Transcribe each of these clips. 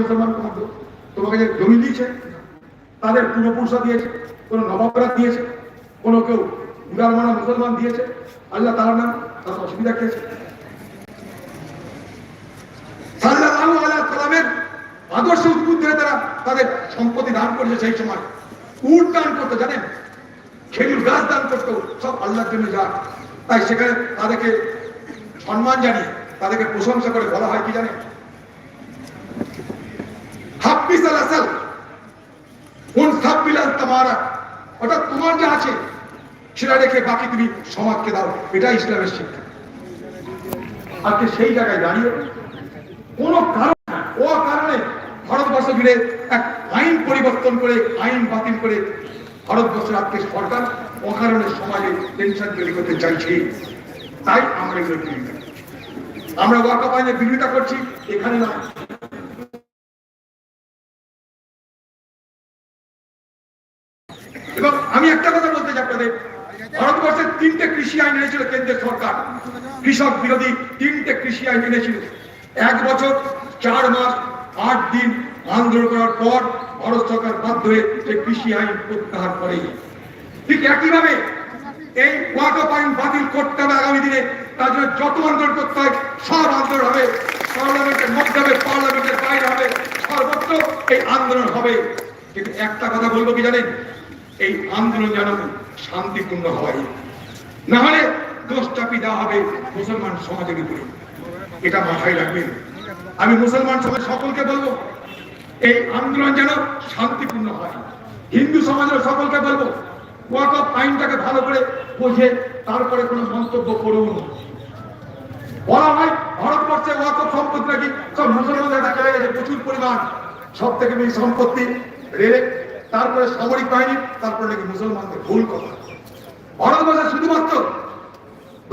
মুসলমান তোমাকে যে জমি দিয়েছে, তাদের পূর্বপুরুষরা দিয়েছে নবাবরা দিয়েছে কেউ মানা মুসলমান দিয়েছে, আল্লাহ নাম, তার অসুবিধা খেয়েছে আদর্শ উদ্বুদ্ধ তারা তাদের সম্পত্তি দান করেছে সেই সময়। উট দান করতে, জানেন? খেজুর গাছ দান করতো, সব আল্লাহর জন্য যা। তাই সেখানে তাদেরকে সম্মান জানিয়ে, তাদেরকে প্রশংসা করে বলা হয় কি জানেন? ওটা তোমার যা আছে, সেটা রেখে বাকি তুমি সমাজকে দাও। এটা ইসলামের শিক্ষা। আজকে সেই জায়গায় দাঁড়িয়ে কোন কারণ ও কারণে ভারতবর্ষ জুড়ে এক আইন পরিবর্তন করে, আইন বাতিল করে ভারতবর্ষের আজকে সরকার অকারণে সমাজে টেনশন তৈরি করতে চাইছে। তাই আমরা এগুলো আমরা ওয়াকফ আইনের বিরোধিতা করছি, এখানে না এবং আমি একটা কথা বলতে চাই আপনাদের। ভারতবর্ষের তিনটে কৃষি আইন এনেছিল কেন্দ্রের সরকার। কৃষক বিরোধী তিনটে কৃষি আইন এনেছিল। এক বছর, চার মাস, আট দিন আন্দোলন করার পর ভারত সরকার বাধ্য হয়ে এই কৃষি আইন প্রত্যাহার করে। ঠিক একইভাবে এই ওয়াকফ আইন বাতিল করতে হবে আগামী দিনে। তার জন্য যত আন্দোলন করতে হয়, সব আন্দোলন হবে। পার্লামেন্টের মধ্যে হবে, পার্লামেন্টের বাইরে হবে। সর্বত্র এই আন্দোলন হবে। কিন্তু একটা কথা বলব কি জানেন? এই আন্দোলন যেন শান্তিপূর্ণ হয়। না হলে দোষ চাপি দেওয়া হবে মুসলমান সমাজের উপরে। এটা মাথায় রাখবেন। আমি মুসলমান সমাজ সকলকে বলব, এই আন্দোলন যেন শান্তিপূর্ণ হয়। হিন্দু সমাজের সকলকে বলব ওয়াকফ আইনটাকে ভালো করে বুঝে তারপরে কোনো মন্তব্য করুন। বলা হয়, ভারতবর্ষে ওয়াকফ সম্পত্তি নাকি? সব মুসলমানদের দেখা গেছে প্রচুর পরিমাণ সব থেকে বেশি সম্পত্তি রেলে তারপরে সামরিক বাহিনী, তারপরে নাকি মুসলমানদের ভুল কথা। ভারতবর্ষে শুধুমাত্র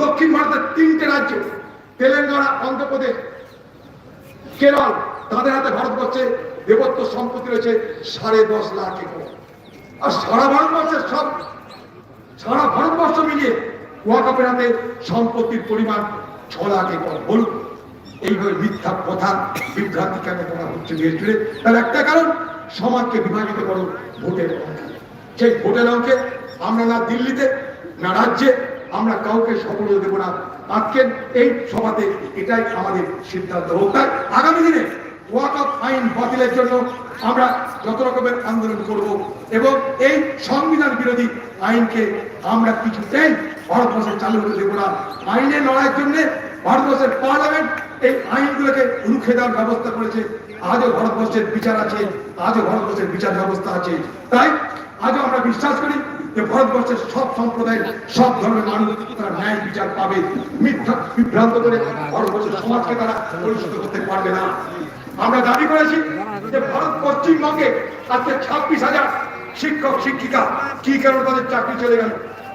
দক্ষিণ ভারতের তিনটে রাজ্য তেলেঙ্গানা, অন্ধ্রপ্রদেশ, কেরল, তাদের হাতে ভারতবর্ষে দেবত্ব সম্পত্তি রয়েছে সাড়ে দশ লাখ একর। আর সারা ভারতবর্ষের সব, সারা ভারতবর্ষ মিলিয়ে ওয়াকাপের হাতে সম্পত্তির পরিমাণ ছ লাখ একর। বলুন, এইভাবে মিথ্যা কথা, বিভ্রান্তি কেন করা হচ্ছে তার একটা কারণ সমাজকে বিভাজিত করো ভোটের সেই ভোটের অঙ্কে আমরা না দিল্লিতে, না রাজ্যে, আমরা কাউকে সফল দেবো না। আজকে এই সভাতে এটাই আমাদের সিদ্ধান্ত হোক। তাই আগামী দিনে ওয়াক অফ আইন বাতিলের জন্য আমরা যত রকমের আন্দোলন করব এবং এই সংবিধান বিরোধী আইনকে আমরা কিছুতেই ভারতবর্ষে চালু হতে দেবো না। আইনের লড়াইয়ের জন্য ভারতবর্ষের পার্লামেন্ট এই আইনগুলোকে রুখে দেওয়ার ব্যবস্থা করেছে আজও ভারতবর্ষের বিচার আছে, আজও ভারতবর্ষের বিচার ব্যবস্থা আছে। তাই আজও আমরা বিশ্বাস করি যে ভারতবর্ষের সব সম্প্রদায়ের, সব ধরনের মানুষ তারা ন্যায় বিচার পাবে। মিথ্যা বিভ্রান্ত করে ভারতবর্ষের সমাজকে তারা পরিচিত করতে পারবে না। আমরা দাবি করেছি যে ভারত পশ্চিমবঙ্গে আজকে ছাব্বিশ হাজার শিক্ষক, শিক্ষিকা, কি কারণে তাদের চাকরি চলে গেল?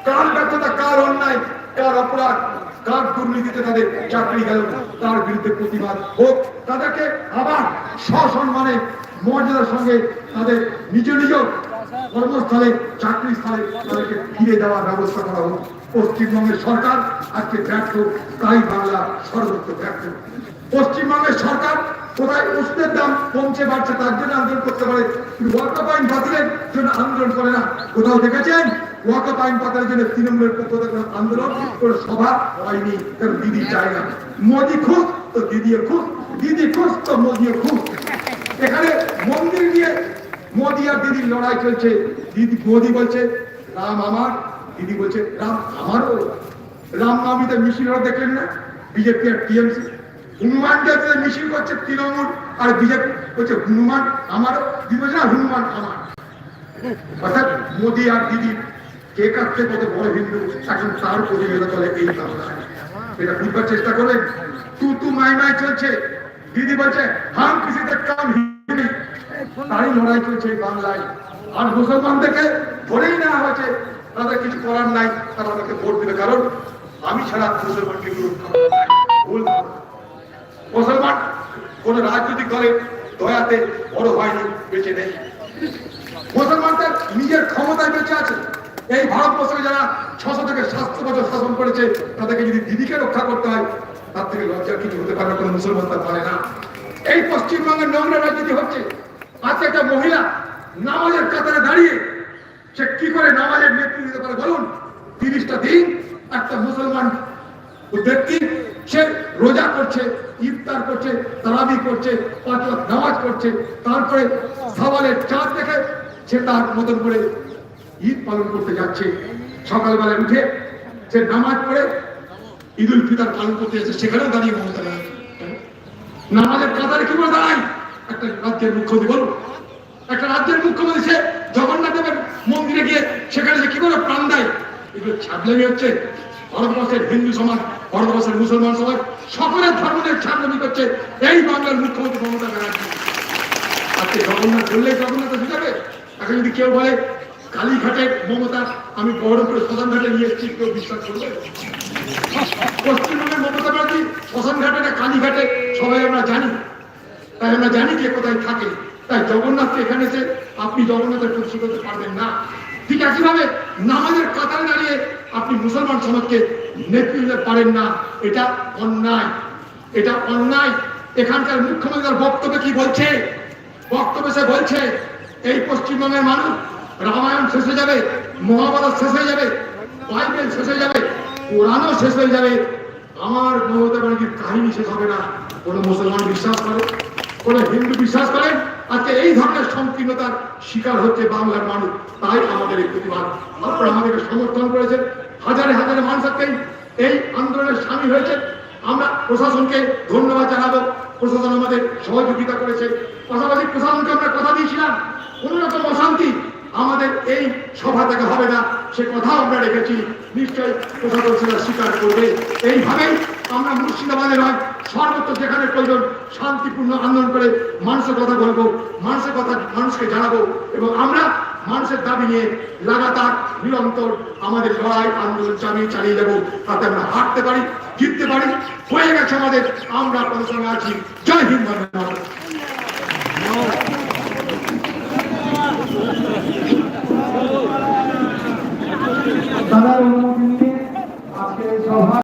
কার ব্যর্থতা, কার অন্যায়, কার অপরাধ? কার দুর্নীতিতে তাদের চাকরি গেল তার বিরুদ্ধে প্রতিবাদ হোক। তাদেরকে আবার সসম্মানে মর্যাদার সঙ্গে তাদের নিজ নিজ কর্মস্থলে চাকরি স্থলে তাদেরকে ফিরে দেওয়ার ব্যবস্থা করা হোক। পশ্চিমবঙ্গের সরকার আজকে ব্যর্থ, তাই বাংলা সর্বত্র ব্যর্থ। পশ্চিমবঙ্গের সরকার কোথায় ওষুধের দাম কমছে, বাড়ছে, তার জন্য আন্দোলন করতে পারে, কিন্তু আইন বাতিলের জন্য আন্দোলন করে না। কোথাও দেখেছেন? ওয়াকফ আইন বাতিলের জন্য তৃণমূলের পক্ষ থেকে আন্দোলন কোনো সভা হয়নি। কারণ দিদি চায় না। মোদি খুশ তো দিদিও খুশ। দিদি খুশ তো মোদিও খুশ। এখানে মন্দির নিয়ে মোদি আর দিদির লড়াই চলছে। দিদি মোদি বলছে রাম আমার। দিদি বলছে রাম আমারও। রাম নামিতে মিছিল দেখলেন না? বিজেপি আর টিএমসি। হনুমান যাতে মিছিল করছে তৃণমূল আর বিজেপি বলছে হনুমান আমারও। দিদি বলছে না হনুমান আমার। অর্থাৎ মোদি আর দিদি কে কাছে কত বড় হিন্দু এখন তার প্রতিযোগিতা চলে এই এটা বুঝবার চেষ্টা করবেন তু তু মাই মাই চলছে। দিদি বলছে, হাম কিসিতে কাম হিন্দি তারই লড়াই চলছে বাংলায়। আর মুসলমানদেরকে ধরেই নেওয়া হয়েছে। তাদের কিছু করার নাই, তারা আমাকে ভোট দেবে। কারণ আমি ছাড়া মুসলমানকে ভুল মুসলমান কোন রাজনৈতিক দলের দয়াতে বড় হয়নি, বেঁচে নেই। মুসলমানদের নিজের ক্ষমতায় বেঁচে আছে। এই ভারতবর্ষকে যারা ছশো থেকে সাতশো বছর শাসন করেছে, তাদেরকে যদি দিদিকে রক্ষা করতে হয়, তার থেকে লজ্জার কিছু হতে পারে কোনো মুসলমান তা পারে না। এই পশ্চিমবঙ্গের নোংরা রাজনীতি হচ্ছে। আজকে একটা মহিলা নামাজের কাতারে দাঁড়িয়ে, সে কি করে নামাজের নেতৃত্ব দিতে পারে বলুন? তিরিশটা দিন একটা মুসলমান ব্যক্তি, সে রোজা করছে, ইফতার করছে, তারাবি করছে, পাঁচ নামাজ করছে তারপরে সওয়ালের চাঁদ দেখে সে তার মতন করে ঈদ পালন করতে যাচ্ছে। সকালবেলায় উঠে সে নামাজ পড়ে ঈদ উল ফিতর পালন করতে যাচ্ছে সেখানেও দাঁড়িয়ে মমতা নামাজের কাতারে কি করে দাঁড়ায়? একটা রাজ্যের মুখ্যমন্ত্রী বলুন। একটা রাজ্যের মুখ্যমন্ত্রী সে জগন্নাথ দেবের মন্দিরে গিয়ে সেখানে সে কি করে প্রাণ দেয়? এগুলো ছাপলামি হচ্ছে। ভারতবর্ষের হিন্দু সমাজ, ভারতবর্ষের মুসলমান সমাজ, সকলের ধর্মের ছাপলামি করছে। এই বাংলার মুখ্যমন্ত্রী মমতা ব্যানার্জি। আজকে জগন্নাথ বললেই জগন্নাথ যাবে এখন যদি কেউ বলে কালীঘাটের মমতা, আমি বহরমপুরে শ্মশান ঘাটে নিয়ে এসেছি, কেউ বিশ্বাস করবে? পশ্চিমবঙ্গের মমতা ব্যানার্জি শ্মশান ঘাটে না কালীঘাটে? সবাই আমরা জানি। তাই আমরা জানি যে কোথায় থাকে। তাই জগন্নাথকে এখানে এসে আপনি জগন্নাথের খুশি করতে পারবেন না। ঠিক একইভাবে নামাজের কাতারে দাঁড়িয়ে আপনি মুসলমান সমাজকে নেতৃত্ব পারেন না। এটা অন্যায়। এটা অন্যায়। এখানকার মুখ্যমন্ত্রীর বক্তব্যে কি বলছে? বক্তব্যে সে বলছে, এই পশ্চিমবঙ্গের মানুষ রামায়ণ শেষ হয়ে যাবে মহাভারত শেষ হয়ে যাবে, বাইবেল শেষ হয়ে যাবে, কোরআনও শেষ হয়ে যাবে। আমার মমতা ব্যানার্জির কাহিনী শেষ হবে না। কোনো মুসলমান বিশ্বাস করে, কোনো হিন্দু বিশ্বাস করে। আজকে এই ধরনের সংকীর্ণতার শিকার হচ্ছে বাংলার মানুষ। তাই আমাদের এই প্রতিবাদ। আপনারা আমাদেরকে সমর্থন করেছেন। হাজারে হাজারে মানুষ আজকে এই আন্দোলনের সামিল হয়েছে। আমরা প্রশাসনকে ধন্যবাদ জানাব। প্রশাসন আমাদের সহযোগিতা করেছে। পাশাপাশি প্রশাসনকে আমরা কথা দিয়েছিলাম। কোনো রকম অশান্তি আমাদের এই সভা থেকে হবে না, সে কথা আমরা রেখেছি। নিশ্চয়ই স্বীকার করবে। এইভাবেই আমরা মুর্শিদাবাদে নয়, সর্বত্র যেখানে প্রয়োজন শান্তিপূর্ণ আন্দোলন করে মানুষের কথা বলব, মানুষের কথা মানুষকে জানাব এবং আমরা মানুষের দাবি নিয়ে লাগাতার নিরন্তর আমাদের লড়াই আন্দোলন চালিয়ে চালিয়ে যাব। তাতে আমরা হাঁটতে পারি, জিততে পারি, হয়ে গেছে আমাদের। আমরা আপনাদের সঙ্গে আছি। জয় হিন্দ তারা